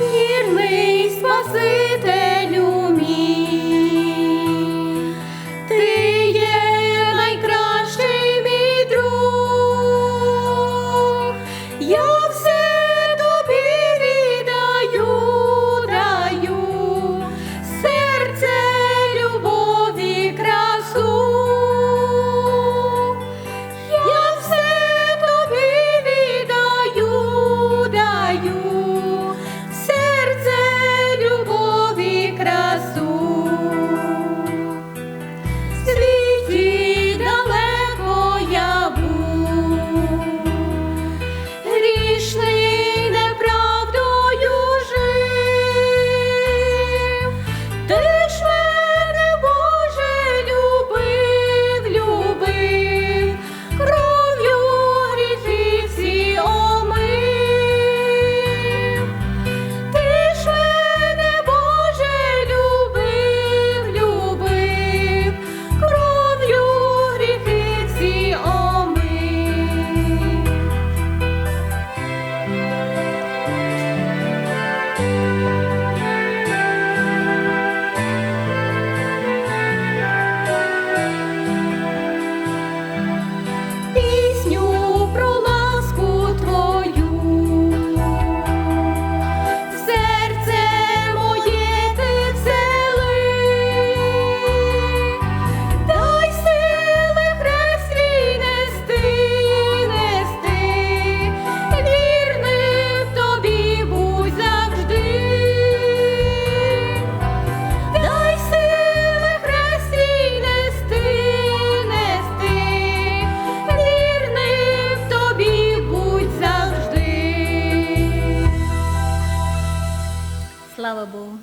вірний Спасителю мій, ти найкращий мій друг. Я lovable.